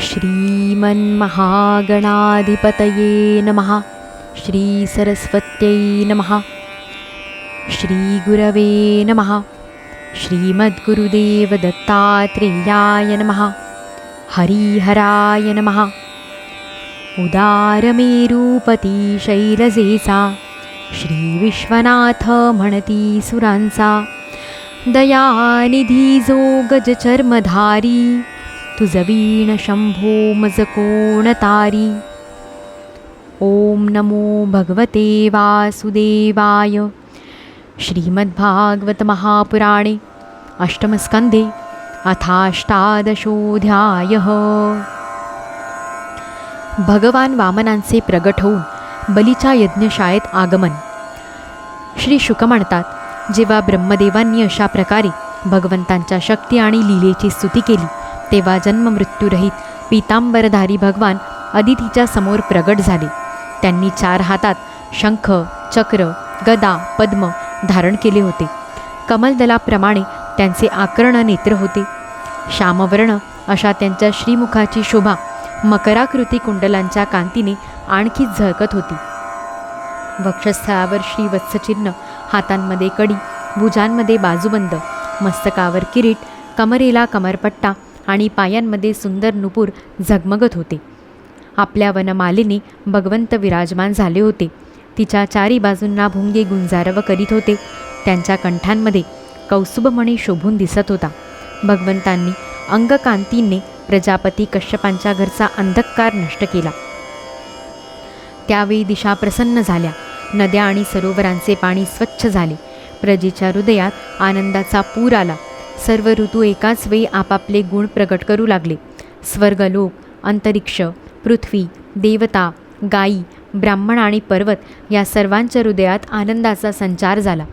श्रीमन्महागणाधिपतये नमः। श्रीसरस्वत्यै नमः। श्रीगुरवे नमः। श्रीमद्गुरुदेवदत्तात्रेयाय नमः। हरिहराय नमः। उदारमेरूपती शैलजेचा श्रीविश्वनाथ म्हणती सुरांचा दयानिधी जो गजचर्मधारी तुझवीण शंभो मज कोण तारी ओम नमो भगवते वासुदेवाय। श्रीमद्भागवत महापुराणे अष्टमस्कंदे अथाष्टादशोध्याय भगवान वामनांचे प्रगट होऊन बलीच्या यज्ञशाळेत आगमन। श्री शुक म्हणतात जेव्हा ब्रह्मदेवांनी अशा प्रकारे भगवंतांच्या शक्ती आणि लीलेची स्तुती केली तेव्हा जन्ममृत्यूरहित पीतांबरधारी भगवान अदितीच्या समोर प्रगट झाले. त्यांनी चार हातात शंख चक्र गदा पद्म धारण केले होते. कमलदलाप्रमाणे त्यांचे आकर्ण नेत्र होते. श्यामवर्ण अशा त्यांच्या श्रीमुखाची शोभा मकराकृती कुंडलांच्या कांतीने आणखी झळकत होती. वक्षस्थळावर श्रीवत्सचिन्ह हातांमध्ये कडी भुजांमध्ये बाजूबंद मस्तकावर किरीट कमरेला कमरपट्टा आणि पायांमध्ये सुंदर नुपूर झगमगत होते. आपल्या वनमालिनी भगवंत विराजमान झाले होते. तिच्या चारी बाजूंना भुंगे गुंजारव करीत होते. त्यांच्या कंठांमध्ये कौसुभमणी शोभून दिसत होता. भगवंतांनी अंगकांतींनी प्रजापती कश्यपांच्या घरचा अंधकार नष्ट केला. त्यावेळी दिशा प्रसन्न झाल्या. नद्या आणि सरोवरांचे पाणी स्वच्छ झाले. प्रजेच्या हृदयात आनंदाचा पूर आला. सर्व ऋतू एकाच वेळी आपापले गुण प्रकट करू लागले. स्वर्गलोक अंतरिक्ष पृथ्वी देवता गायी ब्राह्मण आणि पर्वत या सर्वांच्या हृदयात आनंदाचा संचार झाला.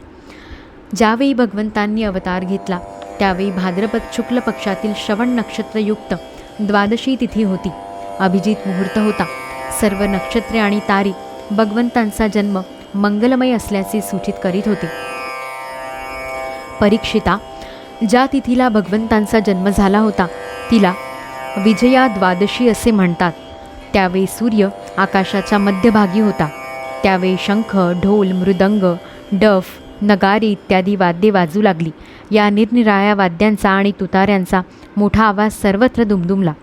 ज्यावेळी भगवंतांनी अवतार घेतला त्यावेळी भाद्रपद शुक्ल पक्षातील श्रवण नक्षत्रयुक्त द्वादशी तिथी होती. अभिजित मुहूर्त होता. सर्व नक्षत्रे आणि तारे भगवंतांचा जन्म मंगलमय असल्याचे सूचित करीत होते. परीक्षिता ज्या तिथीला भगवंतांचा जन्म झाला होता तिला विजया द्वादशी असे म्हणतात. त्यावेळी सूर्य आकाशाच्या मध्यभागी होता. त्यावेळी शंख ढोल मृदंग डफ नगारी इत्यादी वाद्ये वाजू लागली. या निरनिराळ्या वाद्यांचा आणि तुताऱ्यांचा मोठा आवाज सर्वत्र दुमदुमला.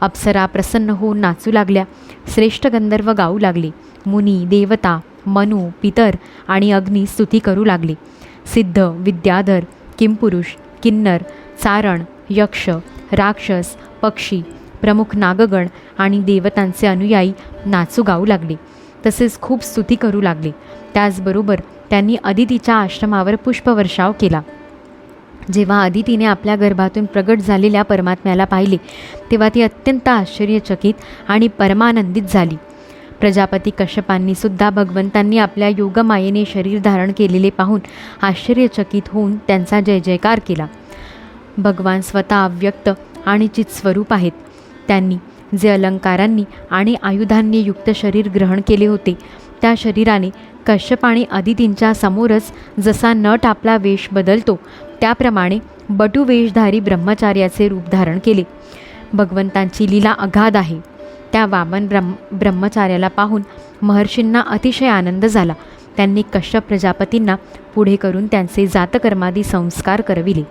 अप्सरा प्रसन्न होऊन नाचू लागल्या. श्रेष्ठ गंधर्व गाऊ लागले. मुनी देवता मनू पितर आणि अग्नी स्तुती करू लागले. सिद्ध विद्याधर किमपुरुष किन्नर चारण यक्ष राक्षस पक्षी प्रमुख नागगण आणि देवतांचे अनुयायी नाचू गाऊ लागले. तसेच खूप स्तुती करू लागले. त्याचबरोबर त्यांनी अदितीच्या आश्रमावर पुष्पवर्षाव केला. जेव्हा अदितीने आपल्या गर्भातून प्रगट झालेल्या परमात्म्याला पाहिले तेव्हा ती अत्यंत आश्चर्यचकित आणि परमानंदित झाली. प्रजापती कश्यपांनी सुद्धा भगवंतांनी आपल्या योगमायेने शरीर धारण केलेले पाहून आश्चर्यचकित होऊन त्यांचा जय जयकार केला. भगवान स्वतः अव्यक्त आणि चितस्वरूप आहेत. त्यांनी जे अलंकारांनी आणि आयुधांनी युक्त शरीर ग्रहण केले होते त्या शरीराने कश्यप आणि अदितींच्या समोरच जसा नट आपला वेश बदलतो त्याप्रमाणे बटू वेशधारी ब्रह्मचार्याचे रूप धारण केले. भगवंतांची लीला अगाध आहे. त्या वामन ब्रह्म ब्रह्मचार्याला पाहून महर्षींना अतिशय आनंद झाला. त्यांनी कश्यप प्रजापतींना पुढे करून त्यांचे जातकर्मादी संस्कार करविले.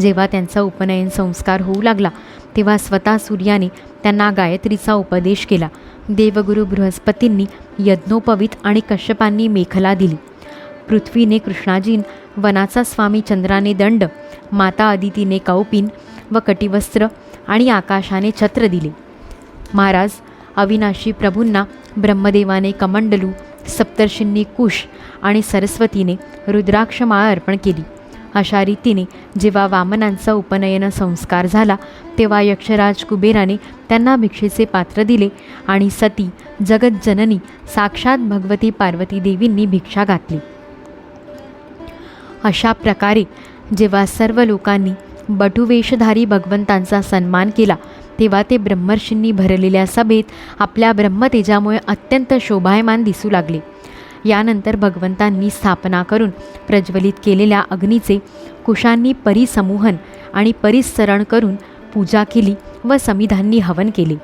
जेव्हा त्यांचा उपनयन संस्कार होऊ लागला तेव्हा स्वतः सूर्याने त्यांना गायत्रीचा उपदेश केला. देवगुरु बृहस्पतींनी यज्ञोपवीत आणि कश्यपांनी मेखला दिली. पृथ्वीने कृष्णाजीन वनाचा स्वामी चंद्राने दंड माता अदितीने कौपिन व कटिवस्त्र आणि आकाशाने छत्र दिले. महाराज अविनाशी प्रभूंना ब्रह्मदेवाने कमंडलू सप्तर्षींनी कुश आणि सरस्वतीने रुद्राक्षमाळा अर्पण केली. अशा रीतीने जेव्हा वामनांचा उपनयन संस्कार झाला तेव्हा यक्षराज कुबेराने त्यांना भिक्षेचे पात्र दिले आणि सती जगज्जननी साक्षात भगवती पार्वती देवींनी भिक्षा घातली. अशा प्रकारे जेव्हा सर्व लोकांनी बटुवेशधारी भगवंतांचा सन्मान केला तेव्हा ते ब्रह्मर्षींनी भरलेल्या सभेत आपल्या ब्रह्मतेजामुळे अत्यंत शोभायमान दिसू लागले. यानंतर भगवंतांनी स्थापना करून प्रज्वलित केलेल्या अग्नीचे कुशांनी परिसमूहन आणि परिसरण करून पूजा केली व समिधांनी हवन केले.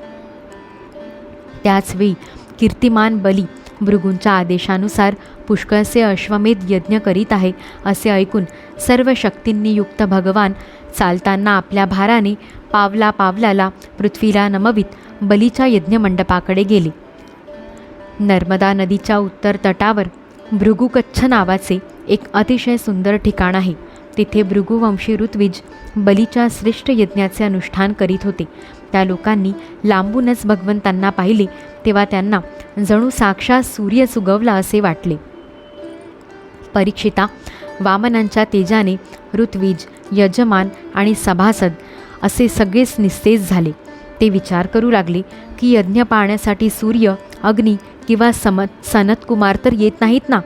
त्याचवेळी कीर्तिमान बली भृगूंच्या आदेशानुसार पुष्कळसे अश्वमेध यज्ञ करीत आहे असे ऐकून सर्व शक्तींनी युक्त भगवान चालताना आपल्या भाराने पावला पावलाला पृथ्वीला नमवित बलीच्या यज्ञमंडपाकडे गेले. नर्मदा नदीच्या उत्तर तटावर भृगुकच्छ नावाचे एक अतिशय सुंदर ठिकाण आहे. तिथे भृगुवंशी ऋत्विज बलीच्या श्रेष्ठ यज्ञाचे अनुष्ठान करीत होते. त्या लोकांनी लांबूनच भगवंतांना पाहिले तेव्हा त्यांना जणू साक्षात सूर्य सुगवला असे वाटले. परीक्षिता वामनांच्या तेजाने ऋत्विज यजमान आणि सभासद असे सगळेच निस्तेज झाले. ते विचार करू लागले की यज्ञ पाहण्यासाठी सूर्य अग्नी किंवा समत सनतकुमार तर येत नाहीत ना?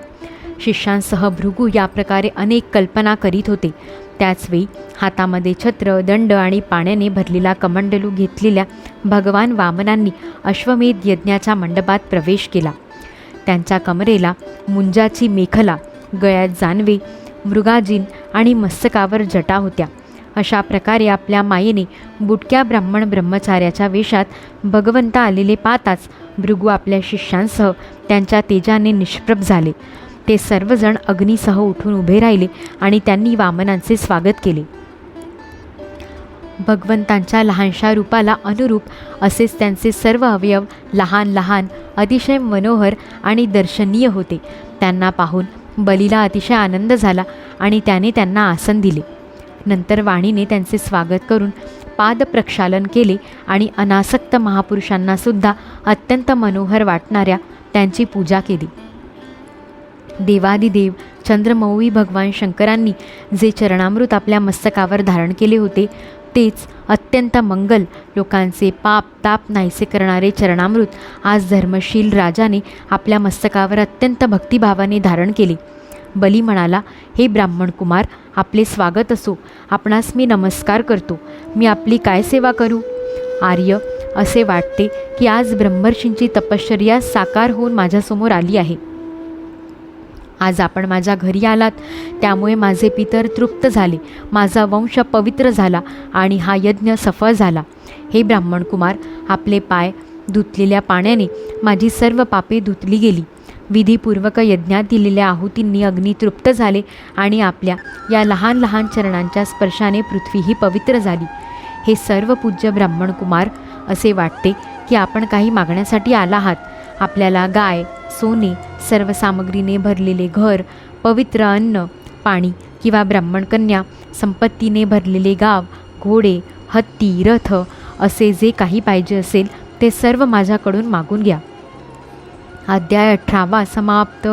शिष्यांसह भृगू या प्रकारे अनेक कल्पना करीत होते. त्याचवेळी हातामध्ये छत्र दंड आणि पाण्याने भरलेला कमंडलू घेतलेल्या भगवान वामनांनी अश्वमेध यज्ञाच्या मंडपात प्रवेश केला. त्यांच्या कमरेला मुंजाची मेखला गळ्यात जानवे मृगाजीन आणि मस्तकावर जटा होत्या. अशा प्रकारे आपल्या मायेने बुटक्या ब्राह्मण ब्रह्मचार्याच्या वेशात भगवंत आलेले पाहताच भृगू आपल्या शिष्यांसह त्यांच्या तेजाने निष्प्रभ झाले. ते सर्वजण अग्नीसह उठून उभे राहिले आणि त्यांनी वामनांचे स्वागत केले. भगवंतांच्या लहानशा रूपाला अनुरूप असेच त्यांचे सर्व अवयव लहान लहान अतिशय मनोहर आणि दर्शनीय होते. त्यांना पाहून बलीला अतिशय आनंद झाला आणि त्याने त्यांना आसन दिले. नंतर वाणीने त्यांचे स्वागत करून पाद प्रक्षालन केले आणि अनासक्त महापुरुषांनासुद्धा अत्यंत मनोहर वाटणाऱ्या त्यांची पूजा केली. देवादिदेव चंद्रमौळी भगवान शंकरांनी जे चरणामृत आपल्या मस्तकावर धारण केले होते तेच अत्यंत मंगल. लोकांचे पाप ताप नाहीसे करणारे चरणामृत आज धर्मशील राजाने आपल्या मस्तकावर अत्यंत भक्तिभावाने धारण केले. बली म्हणाला हे ब्राह्मण कुमार आपले स्वागत असो. आपणास मी नमस्कार करतो. मी आपली काय सेवा करू? आर्य असे वाटते की आज ब्रह्मर्षींची तपश्चर्या साकार होऊन माझ्यासमोर आली आहे. आज आपण माझ्या घरी आलात. त्यामुळे माझे पितर तृप्त झाले. माझा वंश पवित्र झाला आणि हा यज्ञ सफळ झाला. हे ब्राह्मण कुमार आपले पाय धुतलेल्या पाण्याने माझी सर्व पापे धुतली गेली. विधीपूर्वक यज्ञात दिलेल्या आहुतींनी अग्नी तृप्त झाले आणि आपल्या या लहान लहान चरणांच्या स्पर्शाने पृथ्वीही पवित्र झाली. हे सर्व पूज्य ब्राह्मण कुमार असे वाटते की आपण काही मागण्यासाठी आला आहात. आपल्याला गाय सोने सर्व सामग्रीने भरलेले घर पवित्र अन्न पाणी किंवा ब्राह्मणकन्या संपत्तीने भरलेले गाव घोडे हत्ती रथ असे जे काही पाहिजे असेल ते सर्व माझ्याकडून मागून घ्या. अध्याय अठरावा समाप्त.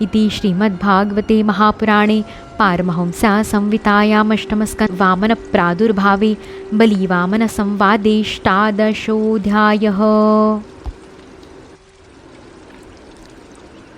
इति श्रीमद्भागवते महापुराणे पारमहंसा संवितायामष्टमस्क वामनप्रादुर्भावे बलिवामनसंवादेष्टादशोऽध्यायः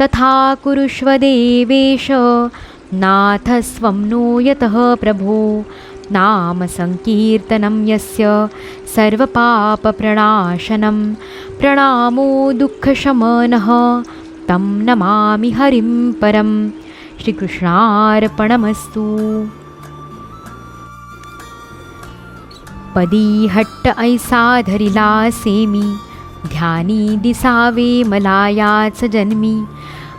तथा कुरुष्व देवेश। नाथ स्वं नो यतः प्रभो। नाम सङ्कीर्तनं यस्य सर्वपापप्रणाशनं। प्रणामो दुःखशमनः। तं नमामि हरिं परं। श्रीकृष्णार्पणमस्तु। पदी हट्ट ऐसा धरिला सेमी ध्यानी दिसावे मला याच जन्मी.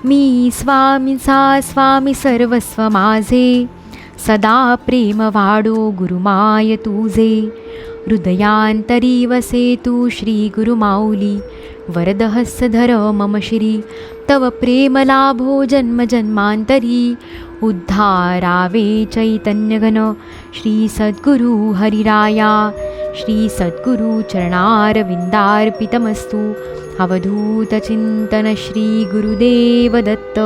मी स्वामीचा स्वामी सर्वस्व माझे. सदा प्रेम वाडो गुरुमाय तुझे. हृदयांतरी वसे तू श्री गुरुमाऊली. वरदहस्तधर मम श्री. तव प्रेम लाभो जन्म जन्मांतरी. उद्धारावे चैतन्यघन. श्री श्रीसद्गुरुचरणारविन्दार्पितमस्तु अवधूतचिन्तनश्रीगुरुदेवदत्त